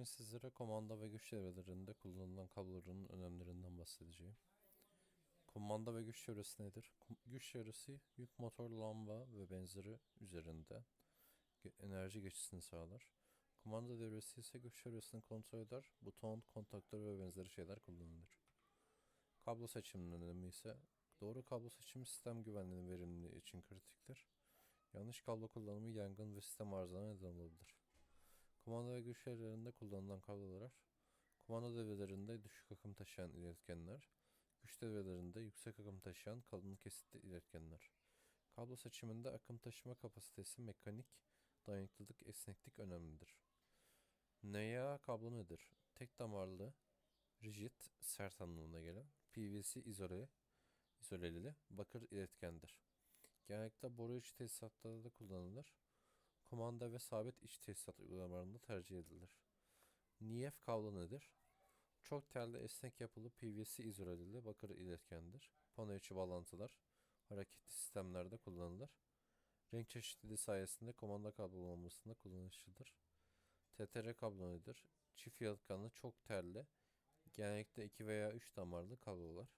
Bugün sizlere komanda ve güç devrelerinde kullanılan kabloların önemlerinden bahsedeceğim. Komanda ve güç çevresi nedir? Güç çevresi yük motor, lamba ve benzeri üzerinde enerji geçişini sağlar. Kumanda devresi ise güç çevresini kontrol eder. Buton, kontaktör ve benzeri şeyler kullanılır. Kablo seçiminin önemi ise doğru kablo seçimi sistem güvenliğinin verimliliği için kritiktir. Yanlış kablo kullanımı yangın ve sistem arızalarına neden olabilir. Kumanda ve güç devrelerinde kullanılan kablolar, kumanda devrelerinde düşük akım taşıyan iletkenler, güç devrelerinde yüksek akım taşıyan kalın kesitli iletkenler. Kablo seçiminde akım taşıma kapasitesi, mekanik, dayanıklılık, esneklik önemlidir. NA kablo nedir? Tek damarlı, rigid, sert anlamına gelen, PVC izole, izoleli, bakır iletkendir. Genellikle boru içi tesisatlarda kullanılır kumanda ve sabit iç tesisat uygulamalarında tercih edilir. NIF kablo nedir? Çok telli esnek yapılı PVC izoleli bakır iletkendir. Pano içi bağlantılar hareketli sistemlerde kullanılır. Renk çeşitliliği sayesinde kumanda kablolamasında kullanışlıdır. TTR kablo nedir? Çift yalıtkanlı çok telli, genellikle 2 veya 3 damarlı kablolar.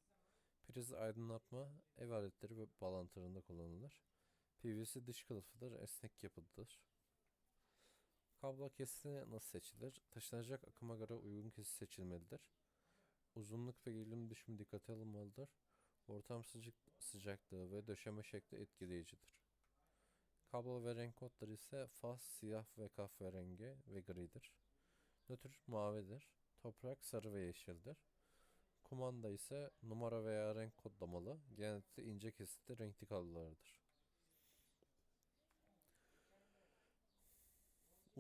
Priz aydınlatma, ev aletleri ve bağlantılarında kullanılır. PVC dış kılıfıdır, esnek yapıdır. Kablo kesiti nasıl seçilir? Taşınacak akıma göre uygun kesit seçilmelidir. Uzunluk ve gerilim düşümü dikkate alınmalıdır. Ortam sıcak, sıcaklığı ve döşeme şekli etkileyicidir. Kablo ve renk kodları ise faz, siyah ve kahverengi ve gridir. Nötr mavidir. Toprak sarı ve yeşildir. Kumanda ise numara veya renk kodlamalı, genellikle ince kesitli renkli kablolardır.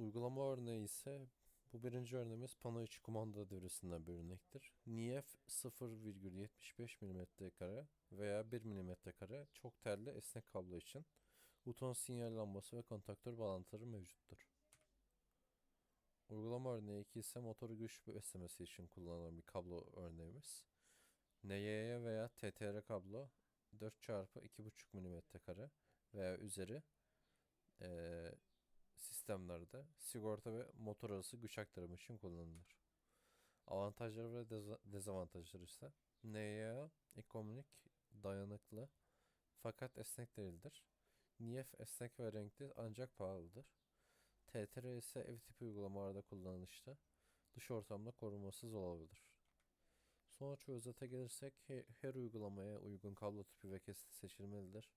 Uygulama örneği ise bu birinci örneğimiz pano içi kumanda devresinden bir örnektir. NIF 0,75 mm kare veya 1 mm kare çok telli esnek kablo için buton sinyal lambası ve kontaktör bağlantıları mevcuttur. Uygulama örneği 2 ise motoru güç beslemesi için kullanılan bir kablo örneğimiz. NY'ye veya TTR kablo 4 çarpı 2,5 mm kare veya üzeri eee sistemlerde sigorta ve motor arası güç aktarımı için kullanılır. Avantajları ve deza- dezavantajları ise NYA ekonomik, dayanıklı fakat esnek değildir. NIF esnek ve renkli ancak pahalıdır. TTR ise ev tipi uygulamalarda kullanışlı, dış ortamda korumasız olabilir. Sonuç ve özete gelirsek he- her uygulamaya uygun kablo tipi ve kesiti seçilmelidir.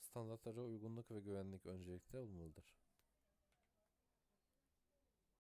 Standartlara uygunluk ve güvenlik öncelikli olmalıdır.